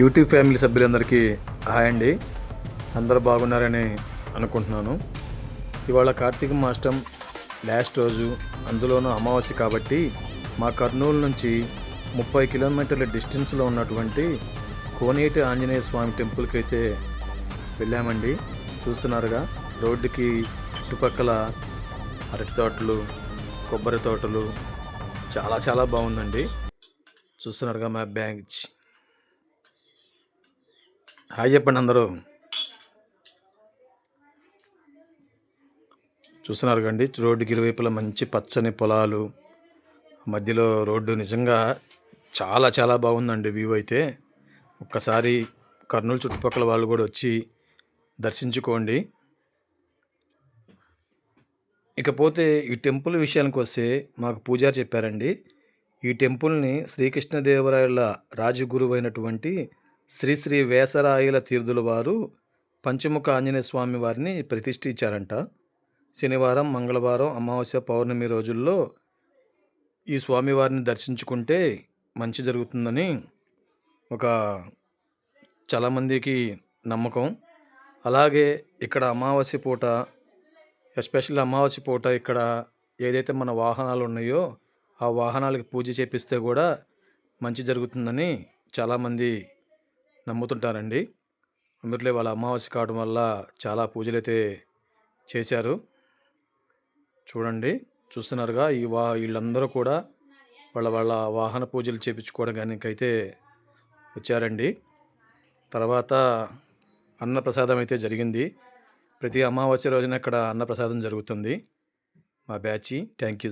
YouTube family సభ్యులందరికీ hi అండి. అందరూ బాగున్నారని అనుకుంటున్నాను. ఇవాళ కార్తీక మాష్టం లాస్ట్ రోజు. అందులోనూ అమావాస్య కాబట్టి మా కర్నూలు నుంచి ముప్పై కిలోమీటర్ల డిస్టెన్స్లో ఉన్నటువంటి కోనేటి ఆంజనేయ స్వామి టెంపుల్కి అయితే వెళ్ళామండి. చూస్తున్నారుగా రోడ్డుకి చుట్టుపక్కల అరటి తోటలు కొబ్బరి తోటలు చాలా చాలా బాగుందండి. చూస్తున్నారుగా మా బ్యాంక్ హాయ్ చెప్పండి అందరూ చూస్తున్నారు కండి. రోడ్డుకి ఇరువైపులా మంచి పచ్చని పొలాలు. మధ్యలో రోడ్డు నిజంగా చాలా చాలా బాగుందండి వ్యూ అయితే. ఒక్కసారి కర్నూలు చుట్టుపక్కల వాళ్ళు కూడా వచ్చి దర్శించుకోండి. ఇకపోతే ఈ టెంపుల్ విషయానికి వస్తే మాకు పూజారి చెప్పారండి. ఈ టెంపుల్ని శ్రీకృష్ణదేవరాయల రాజగురువు అయినటువంటి శ్రీ శ్రీ వేసరాయుల తీర్థుల వారు పంచముఖ ఆంజనేయ స్వామి వారిని ప్రతిష్ఠించారంట. శనివారం మంగళవారం అమావాస్య పౌర్ణమి రోజుల్లో ఈ స్వామివారిని దర్శించుకుంటే మంచి జరుగుతుందని ఒక చాలామందికి నమ్మకం. అలాగే ఇక్కడ అమావాస్య పూట ఎస్పెషల్లీ అమావాస్య పూట ఇక్కడ ఏదైతే మన వాహనాలు ఉన్నాయో ఆ వాహనాలకి పూజ చేపిస్తే కూడా మంచి జరుగుతుందని చాలామంది నమ్ముతుంటానండి అందులో వాళ్ళ అమావాస్య కావడం వల్ల చాలా పూజలు అయితే చేశారు. చూడండి చూస్తున్నారుగా ఈ వా వీళ్ళందరూ కూడా వాళ్ళ వాళ్ళ వాహన పూజలు చేయించుకోవడానికైతే అయితే వచ్చారండి. తర్వాత అన్నప్రసాదం అయితే జరిగింది. ప్రతి అమావాస్య రోజున ఇక్కడ అన్నప్రసాదం జరుగుతుంది. మా బ్యాచి థ్యాంక్ యూ